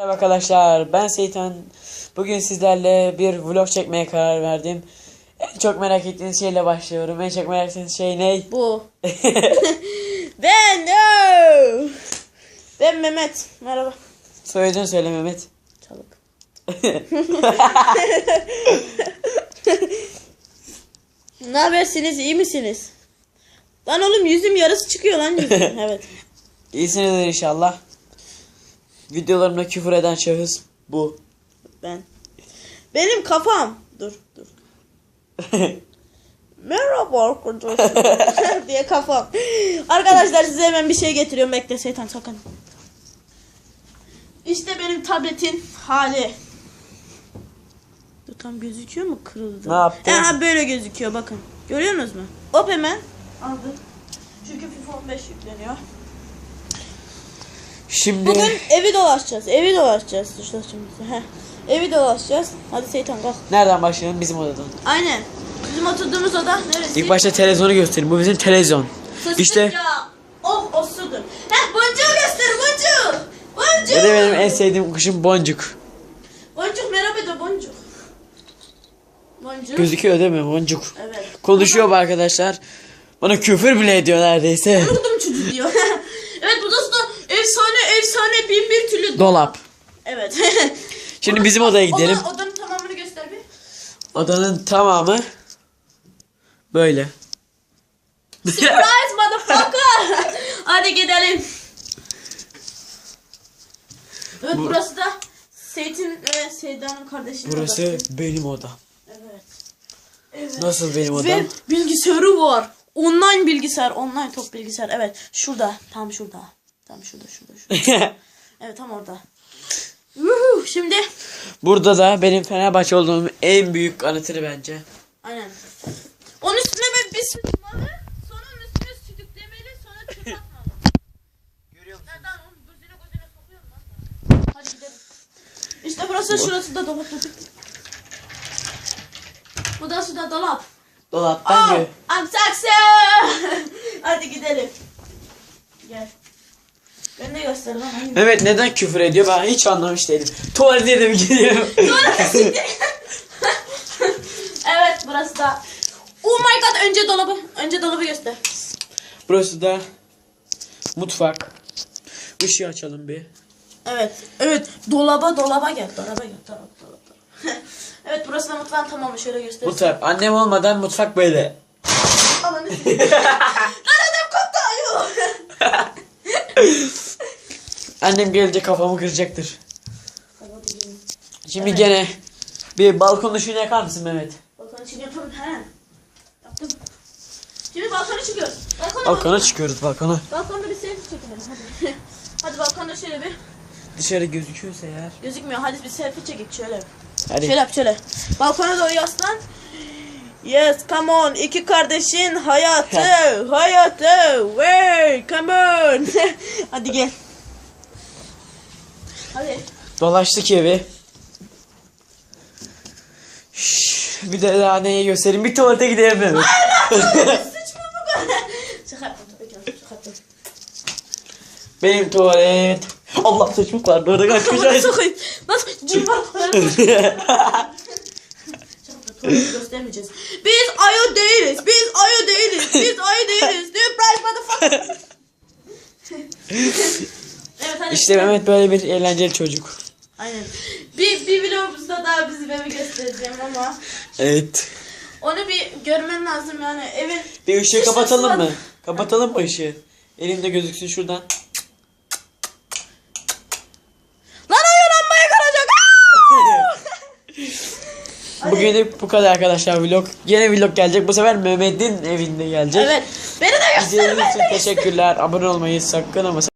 Merhaba arkadaşlar ben Seytan. Bugün sizlerle bir vlog çekmeye karar verdim. En çok merak ettiğiniz şeyle başlıyorum. En çok merak ettiğiniz şey ne? Bu. ben no. Ben Mehmet. Merhaba. Soyadını söyle Mehmet. Çalık. ne habersiniz? iyi misiniz? Lan oğlum yüzüm yarısı çıkıyor lan yüzüm. evet. İyisinizdir inşallah. Videolarımda küfür eden şahıs bu. Ben. Benim kafam. Dur dur. Merhaba arkadaşlar diye kafam. Arkadaşlar size hemen bir şey getiriyorum. Bekle şeytan sakın. İşte benim tabletin hali. Dur tam gözüküyor mu kırıldı? Ne yaptın? Ha böyle gözüküyor bakın. Görüyorsunuz mu? Hop hemen aldım. Çünkü FIFA 15 yükleniyor. Şimdi Bugün evi dolaşacağız. Evi dolaşacağız. Heh. Evi dolaşacağız. Hadi Seytan kalk. nereden başlayalım? Bizim odadan. Aynen. Bizim oturduğumuz oda neresi? İlk başta televizyonu göstereyim. Bu bizim televizyon. Fıstık İşte ya. Oh o sudur. Heh boncuğu göster boncuk. Boncuk. de benim en sevdiğim kuşum Boncuk. Boncuk merhaba da boncuk. Boncuk. Gözüküyor değil mi Boncuk? Evet. Konuşuyor bu arkadaşlar. Bana küfür bile ediyor neredeyse. Kurdum çocuğu diyor. Efsane bin bir türlü. Dolap. Evet. Şimdi bizim odaya gidelim. Oda, odanın tamamını göster bir. Odanın tamamı böyle. Surprise motherfucker. Hadi gidelim. Evet Bu- burası da Seyit'in ve Seyda'nın kardeşinin Burası odası. benim odam. Evet. Evet. Nasıl benim odam? Ve bilgisayarı var. Online bilgisayar, online top bilgisayar. Evet, şurada, tam şurada. Tam şurada, şurada, şurada. evet, tam orada. Yuhu, şimdi Burada da benim Fenerbahçe olduğum en büyük kanıtını bence. aynen. Onun üstüne bir, bir sıkmalı, sonra onun üstüne sütüklemeli, sonra tüp atmalı. Görüyor musun? Nereden onu gözüne gözüne sokuyorum lan. Hadi gidelim. İşte burası şurası da dolap. Bu da şurada dolap. Dolap Oh, bence. I'm sexy. Hadi gidelim. Gel. Ben de göster lan. Hangi- Mehmet neden küfür ediyor ben hiç anlamış değilim. Tuvalete de mi gidiyorum? evet burası da. Oh my god önce dolabı. Önce dolabı göster. Burası da mutfak. Işığı açalım bir. Evet. Evet. Dolaba dolaba gel. Dolaba gel. Dolaba dolaba. evet burası da mutfağın tamamı. Şöyle göster. Mutfak. Annem olmadan mutfak böyle. Alanı. Lan adam koptu ayol. Annem gelince kafamı kıracaktır. Şimdi gene bir balkon ışığını yakar mısın Mehmet? Balkona çık yapalım. He. Yaptım. Şimdi balkona çıkıyoruz. Balkona Balkona çıkıyoruz balkona. Balkonda bir selfie çekelim hadi. hadi balkonda şöyle bir. Dışarı gözüküyorsa eğer. Gözükmüyor hadi bir selfie çekek şöyle. Hadi. Şöyle yap şöyle. Balkona doğru yaslan. Yes come on iki kardeşin hayatı hayatı way come on. hadi gel. Hadi. Dolaştık evi. Şşş, bir de daha neyi göstereyim? Bir tuvalete gidelim yaptım. Benim tuvalet. Allah saçmık vardı orada kaç Kafana kaç. sokayım. Nasıl cimbar göstermeyeceğiz. Biz ayı değiliz. Biz ayı değiliz. Biz ayı değiliz. Surprise motherfucker. İşte Mehmet böyle bir eğlenceli çocuk. Aynen. Bir, bir vlogumuzda daha bizim evi göstereceğim ama Evet. onu bir görmen lazım yani evin Bir ışığı kapatalım mı? Kapatalım mı ışığı? Elimde gözüksün şuradan. Lan o lambayı kıracak. Hadi. Bugünlük bu kadar arkadaşlar vlog. Yine vlog gelecek. Bu sefer Mehmet'in evinde gelecek. Evet. Beni de göster. İzlediğiniz için teşekkürler. Abone olmayı sakın ama